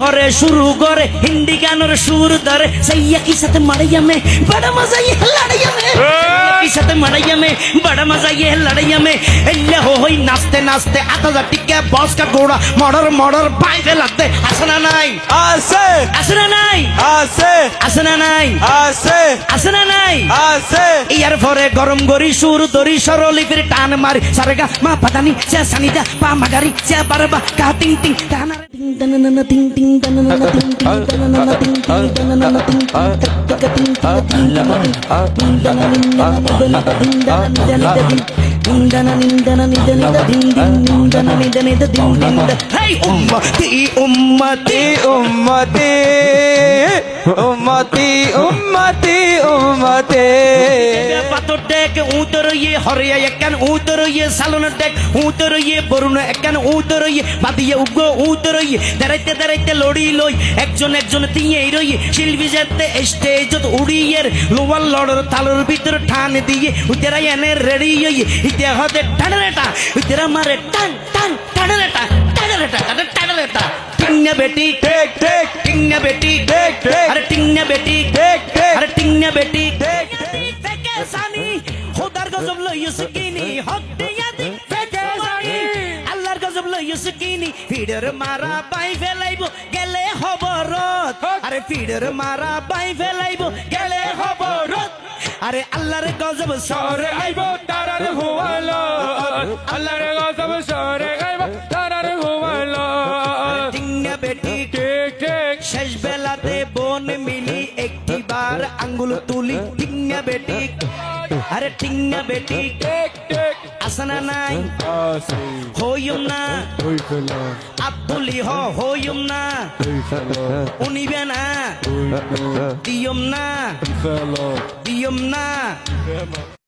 পরে শুরু করে হিন্দি গানের সুর ধরে। সেই কি সাথে মারিয়ামে? বড় মজা লড়াইয়ামে কি সাথে মারাইয়া মে বড় মজা ইয়ে লড়াইয়া মে এল্লে হো হই নাচতে নাচতে আতা টিকে বস কা গোড়া মর্ডার মর্ডার বাইরে লাগতে আসনা নাই আছে আসনা নাই আছে আসনা নাই আছে আসনা নাই আছে ইয়ার পরে গরম গরি সুর দরি সরলিপির টান মারি সারেগা মা পাদানি সে সানিদা পা মাগারি সে বারবা কা টিং টিং টানা টিং টানানা টিং টিং টানানা টিং টিং টানানা টিং টিং টানানা টিং টিং টিং টিং টিং হেই ডেক উতর ইয়ে হরিয়া একখান উতর ইয়ে সালন ডেক উতর ইয়ে বরুণ একখান উতর ইয়ে বাদিয়ে উগ্র উতর ইয়ে দাঁড়াইতে দাঁড়াইতে লড়ি লই একজন একজন তিয়ে রই শিল্পী যেতে স্টেজত উড়িয়ের লোয়ার লড়র তালুর ভিতর ঠান দিয়ে উতেরা এনে রেডি ইয়ে ইতে হতে টানরেটা উতেরা মারে টান টান টানরেটা টানরেটা টানরেটা। টিংনা বেটি ঠিক ঠিক। টিংনা বেটি ঠিক ঠিক। আরে টিংনা বেটি ঠিক। গজব লইও সকিনি হক দিয়া দি ফেকে সানি আল্লাহর গজব লইও সকিনি ফিডর মারা পাই ফেলাইবো গেলে খবরত আরে ফিডর মারা পাই ফেলাইবো গেলে খবরত আরে আল্লাহর গজব সরে আইবো তারার হুয়ালো আল্লাহর গজব সরে গাইব তারার হুয়ালো টিংনা বেটি একটি বার আঙ্গুল তুলি টিঙ্গা বেটি। আরে টিঙ্গা বেটি। আসনা নাই। হইম না। আব্দুলি হ হইম না। উনিবে না। দিয়ম না। দিয়ম না।